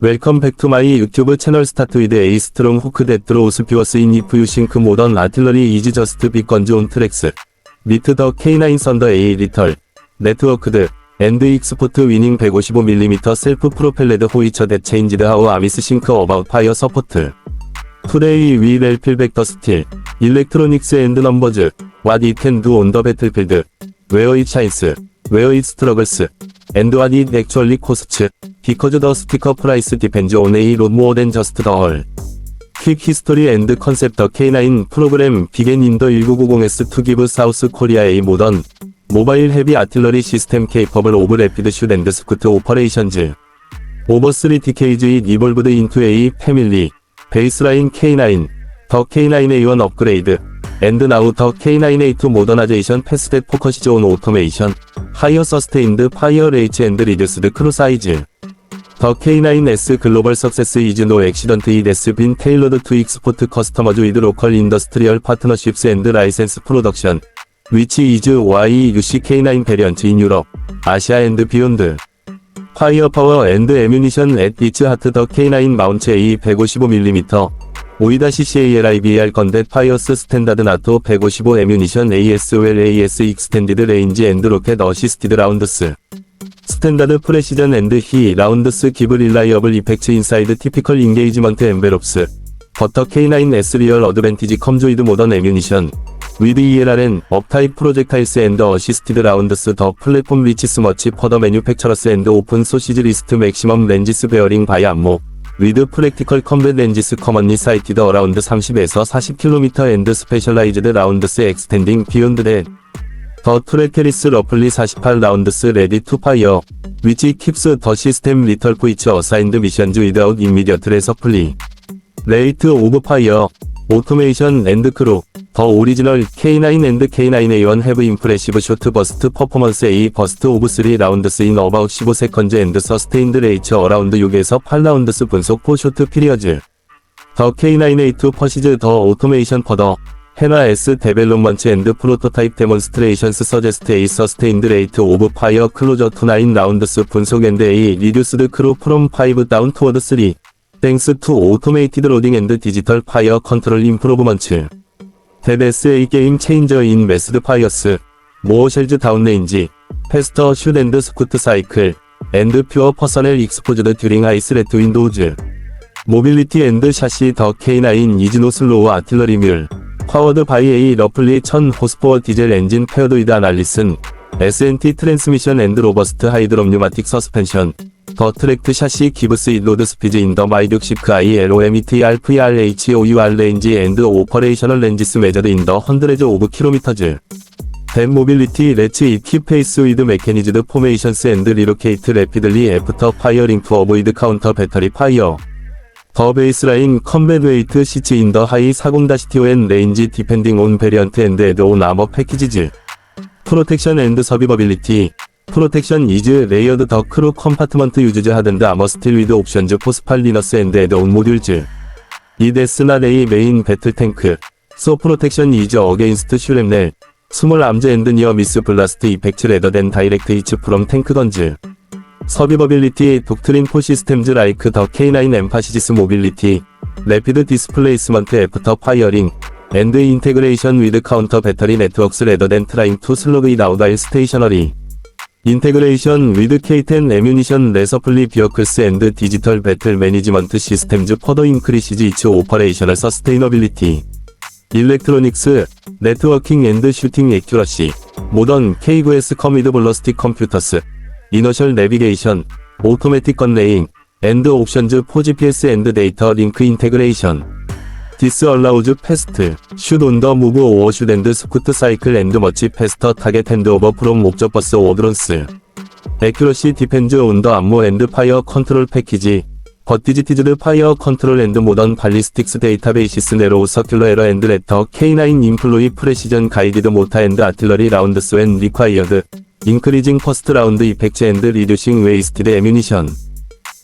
웰컴 백 투 마이 유튜브 채널 스타트 위드 에이 스트롱 후크 데트로 오스피어스 인 이프 유 싱크 모던 아틀러리 이지 저스트 빅 건즈 온 트랙스 미트 더 K9 선더 A 리털 네트워크드 앤드 익스포트 위닝 155mm 셀프 프로펠레드 호이처 대 체인지드 하우 아미스 싱크 어바웃 파이어 서포트 투데이 위 렐필 백더 스틸 일렉트로닉스 앤드 넘버즈 can do on the battlefield where it shines where it struggles and what it actually costs because the sticker price depends on a lot more than just the all 퀵 히스토리 앤드 컨셉 더 K9 프로그램 비겐 인더 1990S 투 기브 사우스 코리아의 모던 모바일 헤비 아틀러리 시스템 케이퍼블 오브 레피드 슛 앤드 스쿠트 오퍼레이션즈 오버 3 DKG 리볼브드 인투 A 패밀리 베이스라인 K9 더 K9A1 업 그레이드 앤드 나우 더 K9A2 모더나제이션 패스댓 포커시즈 온 오토메이션 하이어 서스테인드 파이어 레이츠 앤드 리듀스드 크루 사이즈 더 K9S 글로벌 석세스 이즈 노 액시던트 이 데스 빈 테일러드 투 익스포트 커스터머즈 위드 로컬 인더스트리얼 파트너십스 앤드 라이센스 프로덕션 위치 이즈 Y UC K9 베리언트 인 유럽 아시아 앤드 비욘드 파이어 파워 앤드 에뮤니션 앳 이츠 하트 더 K9 마운츠 A 155mm 5-CALIBR 건댓 파이어스 스탠다드 나토 155 에뮤니션 ASOL AS 익스텐디드 레인지 앤드 로켓 어시스티드 라운드스. 스탠다드 프레시전 앤드 히 라운드스 기브 릴라이어블 이펙트 인사이드 티피컬 인게이지먼트 엠베롭스. 버터 K9S 리얼 어드밴티지 컴조이드 모던 에뮤니션. 위드 ELRN 업타입 프로젝타일스 앤드 어시스티드 라운드스 더 플랫폼 리치스 머치 퍼더 매뉴팩처러스 앤드 오픈 소시즈 리스트 맥시멈 렌지스 베어링 바이 암모 위드 프랙티컬 컴뱃 렌지스 커먼리 사이티드 어라운드 30에서 40km 앤드 스페셜라이즈드 라운드스 엑스텐딩 비욘드 댓더 트레케리스 러플리 48라운드스 레디 투 파이어 위치 킵스 더 시스템 리 오토메이션 앤드 크루 더 오리지널 K9 앤드 K9A1 해브 임프레시브 쇼트 버스트 퍼포먼스 A 버스트 오브 3 라운드스 인 어바웃 15세컨즈 앤드 서스테인드 레이츠 어라운드 6에서 8라운드스 분속 4 쇼트 피리어즈 더 K9A2 퍼시즈 더 오토메이션 퍼더 헤나 S 데벨롭먼트 앤드 프로토타입 데몬스트레이션스 서제스트 A 서스테인드 레이트 오브 파이어 클로저 투9 라운드스 분속 앤드 A 리듀스드 크루 프롬 5 다운 투워드 3 땡스 투 오토메이티드 로딩 앤드 디지털 파이어 컨트롤 임프로브먼트 데베스 A 게임 체인저 인 메스드 파이어스 모어 쉘즈 다운레인지 패스터 슛 앤드 스쿠트 사이클 앤드 퓨어 퍼서넬 익스포즈드 듀링 아이스 레트 윈도우즈 모빌리티 앤드 샤시 더 K9 이즈노 슬로우 아틸러리 뮬 파워드 바이 A 러플리 1000 호스포어 디젤 엔 SNT 트랜스미션 앤드 로버스트 하이드롬 뉴마틱 서스펜션. 더 트랙트 샤시 기브스 일로드 스피즈 인더 마이드 시크 I LOMET RVRH OUR 레인지 앤드 오퍼레이셔널 렌지스 메저드 인더 헌드레즈 오브 킬로미터즈. 댐 모빌리티 레츠 이키 페이스 위드 메케니즈드 포메이션스 앤드 리로케이트 레피들리 애프터 파이어링 투 어보이드 카운터 배터리 파이어. 더 베이스라인 컴뱃 웨이트 시츠 인더 하이 40-TON 레인지 디펜딩 온 베리언트 앤드 에드 온 아머 패키지즈 프로텍션 앤드 서비버빌리티 프로텍션 이즈 레이어드 더 크루 컴파트먼트 유즈즈 하든드 아머 스틸 위드 옵션즈 포스팔 리너스 앤드 에드 온 모듈즈. 이데스나 레이 메인 배틀 탱크 소 프로텍션 이즈 어게인스트 슈렘넬 스몰 암즈 앤드 니어 미스 블라스트 이펙트 레더 댄 다이렉트 이츠 프롬 탱크 건즈. 서비버빌리티 독트린 포 시스템즈 라이크 더 K9 엠파시지스 모빌리티 레피드 디스플레이스먼트 애프터 파이어링 앤드 인테그레이션 위드 카운터 배터리 네트워크스 레더 댄 트라잉 투 슬로그 잇 아웃 아일 스테이셔너리 인테그레이션 위드 K10 에뮤니션 레서플리 비어클스 앤드 디지털 배틀 매니지먼트 시스템즈 퍼더 인크리시즈 이츠 오퍼레이셔널 서스테이너빌리티 일렉트로닉스 네트워킹 앤드 슈팅 액큐러시 모던 K9S 커미드 블러스틱 컴퓨터스 이너셜 내비게이션 오토매틱 건레잉 앤드 옵션즈 포 GPS 앤드 데이 디스 얼라우즈 패스트 슛 온더 무브 오어 슛 앤드 스쿠트 사이클 앤드 머치 패스터 타겟 핸드 오버 프롬 목적 버스 오드런스 에큐러시 디펜즈 온더 암모 앤드 파이어 컨트롤 패키지 버티지티즈드 파이어 컨트롤 앤드 모던 발리스틱스 데이터베이시스 네로우 서큘러 에러 앤드 레터 K9 인플로이 프레시전 가이디드 모타 앤드 아틀러리 라운드스 웬 리콰이어드 인크리징 퍼스트 라운드 이펙트 앤드 리듀싱 웨이스티드 에뮤니션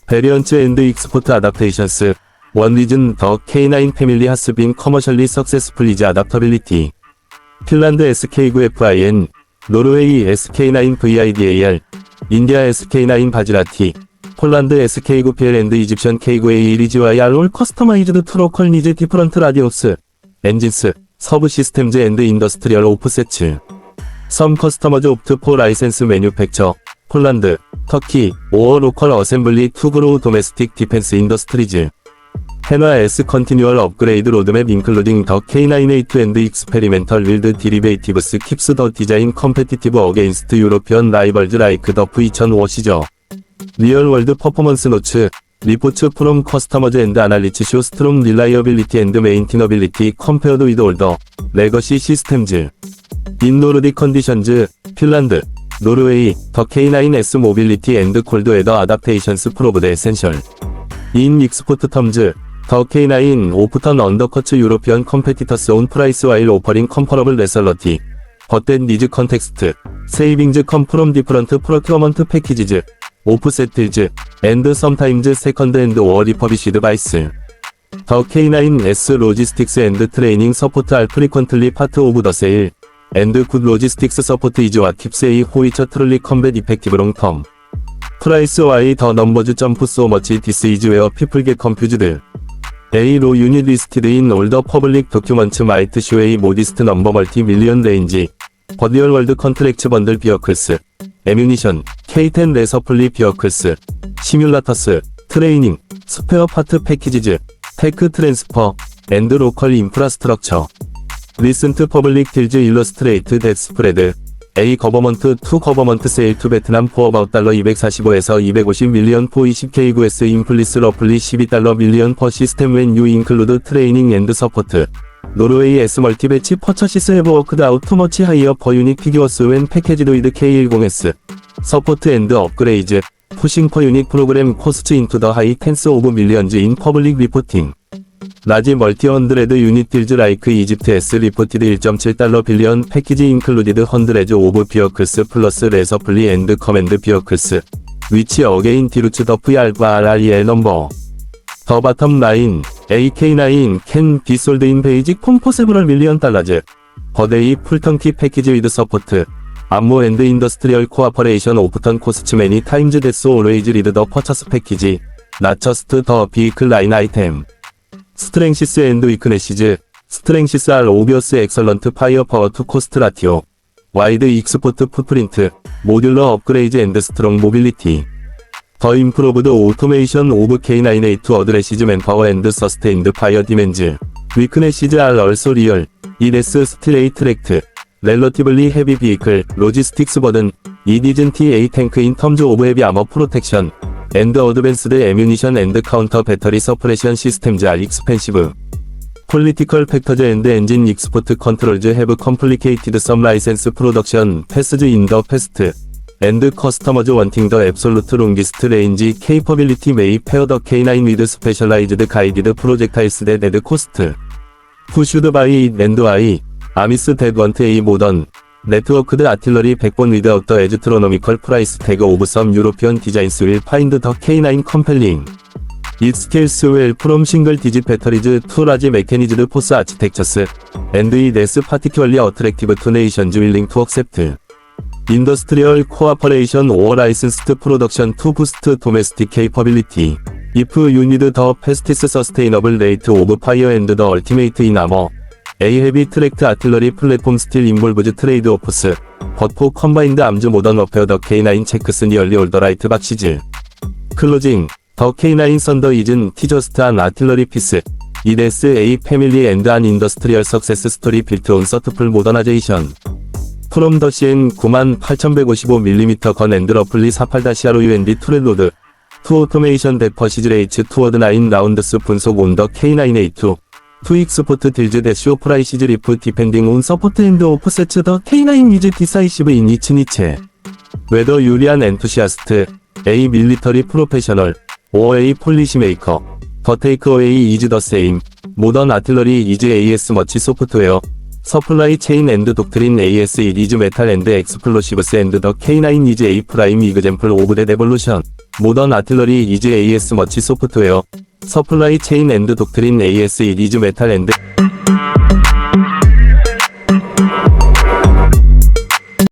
베리언츠 앤드 익스포트 아답테이션스 원 리즌 더 K9 패밀리 하스빈 커머셜리 석세스풀리즈 아답터빌리티. 핀란드 SK9FIN 노르웨이 SK9 VIDAR, 인디아 SK9 바지라티, 폴란드 SK9PL 앤드 이집션 K9A 리지와이 올 커스터마이즈드 트로컬 니즈 디프런트 라디오스, 엔진스, 서브 시스템즈 앤드 인더스트리얼 오프세츠, 섬 커스터머즈 옵트 포 라이센스 매뉴팩처, 폴란드, 터키, 오어 로컬 어셈블리 투 그로우 도메스틱 디펜스 인더스트리즈, 헤나 S 컨티뉴얼 업그레이드 로드맵 인클루딩 더 K982 앤드 익스페리멘털 윌드 디리베이티브스 킵스 더 디자인 컴페티티브 어게인스트 유로피언 라이벌즈 라이크 더프 2005 시저 리얼 월드 퍼포먼스 노츠 리포츠 프롬 커스터머즈 앤드 아날리츠 쇼 스트롱 릴라이어빌리티 앤드 메인티너빌리티 컴페어드 위드 올더 레거시 시스템즈 인 노르딕 컨디션즈 핀란드 노르웨이 더 K9S 모빌리티 앤드 콜드 웨더 아답테이션스 프로브드 에센셜 인 익스포트 텀즈 더 K9 오프턴 언더커츠 유로피언 컴페티터스 온 프라이스 와일 오퍼링 컴퍼러블 레설러티. 헛된 니즈 컨텍스트. 세이빙즈 컴 프롬 디프런트 프로큐어먼트 패키지즈. 오프세틀즈. 앤드 썸타임즈 세컨드 앤드 워 리퍼비시드 바이스. 더 K9S 로지스틱스 앤드 트레이닝 서포트 알 프리퀀틀리 파트 오브 더 세일. 앤드 굿 로지스틱스 서포트 이즈와 킵세이 호이처 트룰리 컴뱃 이펙티브 롱텀. 프라이스 와이 더 넘버즈 점프 소 머치 디스 이즈 웨어 피플 겟 컴퓨즈드 A 로 유닛 리스티드 인 올더 퍼블릭 도큐먼츠 마이트 쇼웨이 모디스트 넘버 멀티 밀리언 레인지 버디얼 월드 컨트랙츠 번들 비어클스 에뮤니션 K10 레서플리 비어클스 시뮬라터스 트레이닝 스페어 파트 패키지즈 테크 트랜스퍼 앤드 로컬 인프라스트럭처 리슨트 퍼블릭 딜즈 일러스트레이트 뎃 스프레드 A 거버먼트 투 거버먼트 세일 투 베트남 포 어바웃 달러 245에서 250 밀리언 포 20K9S 인플리스 러플리 12달러 밀리언 퍼 시스템 웬 유 인클루드 트레이닝 앤드 서포트. 노르웨이 S 멀티배치 퍼처시스 해브 워크드 아우토머치 하이어 퍼 유닛 피규어스 웬 패키지 도이드 K10S 서포트 앤드 업그레이즈 푸싱 퍼 유닛 프로그램 코스트 인투 더 하이 텐스 오브 밀리언즈 인 퍼블릭 리포팅 라지 멀티 헌드레드 유닛 딜즈 라이크 이집트 S 리포티드 1.7달러 빌리언 패키지 인클루디드 헌드레즈 오브 비어클스 플러스 레서플리 앤드 커맨드 비어클스. 위치 어게인 디루츠 더프 알파 RREL 넘버. 더 바텀 라인 AK9 캔 비솔드 인 베이직 콤포 세브럴 밀리언 달러즈. 버데이 풀턴키 패키지 위드 서포트. 암모 앤드 인더스트리얼 코아퍼레이션 오프턴 코스츠 매니 타임즈 데스 올웨이즈 리드 더 퍼처스 패키지. 나처스트 더 비클 라인 아이템 스트렝시스 앤드 위크네시즈 스트렝시스 알 오비어스 엑설런트 파이어 파워 투 코스트 라티오 와이드 익스포트 풋프린트 모듈러 업그레이즈 앤드 스트롱 모빌리티. 더 임프로브드 오토메이션 오브 K9A2 어드레시즈 맨파워 앤드 서스테인드 파이어 디멘즈. 위크네시즈 알 얼소 리얼 이데스 스틸레이 트랙트 렐러티블리 헤비 비이클 로지스틱스 버든 이디즌 TA 탱크 인 텀즈 오브 헤비 아머 프로텍션 앤드 어드밴스드 에뮤니션 앤드 카운터 배터리 서프레션 시스템즈 알 익스펜시브 폴리티컬 팩터즈 앤드 엔진 익스포트 컨트롤즈 해브 컴플리케이티드 썸 라이센스 프로덕션 패스즈 인더 패스트 앤드 커스터머즈 원팅 더 앱솔루트 롱기스트 레인지 케이퍼빌리티 메이 페어 더 K9 위드 스페셜라이즈드 가이디드 프로젝타일스 데 데드 코스트 푸슈드 바이 랜드 아이 아미스 데드원트 A 모던 네트워크드 아틸러리 100번 위드 어더 에즈트로노미컬 프라이스 태그 오브 썸 유로피언 디자인스 윌 파인드 더 K9 컴펠링 It scales well from single digit batteries to large mechanized force architectures, and it is particularly attractive to nations willing to accept industrial cooperation or licensed production to boost domestic capability. If you need the fastest sustainable rate of fire and the ultimate in armor, a heavy tracked artillery platform still involves trade-offs, but for combined arms modern warfare the K9 checks nearly all the right boxes. 클로징 더 K9 썬더 이즌 티저스트 한 아틸러리 피스 is a family and an industrial success story built on thoughtful modernization 프롬 더 CN 98,155mm 건 앤드 러플리 48-RO UND 투렐로드 투 오토메이션 데퍼시즈 레이츠 투어드 나인 라운드스 분속 온더 K9A2 투 익 스포트 딜즈 데쇼 프라이시즈 리프 디펜딩 온 서포트 앤드 오프세츠 더 K9 이즈 디사이시브 인 이츠 니체. 웨더 유리한 엔투시아스트 A 밀리터리 프로페셔널 OA 폴리시 메이커 더 테이크 어웨이 이즈 더 세임 모던 아틀러리 이즈 AS 머치 소프트웨어 서플라이 체인 앤드 독트린 AS 이 이즈 메탈 앤드 엑스플로시브스 앤드 더 K9 이즈 A 프라임 이그젠플 오브 데 데볼루션. 모던 아틀러리 이즈 AS 머치 소프트웨어. 서플라이 체인 앤드 독트린 AS 이 이즈 메탈 앤드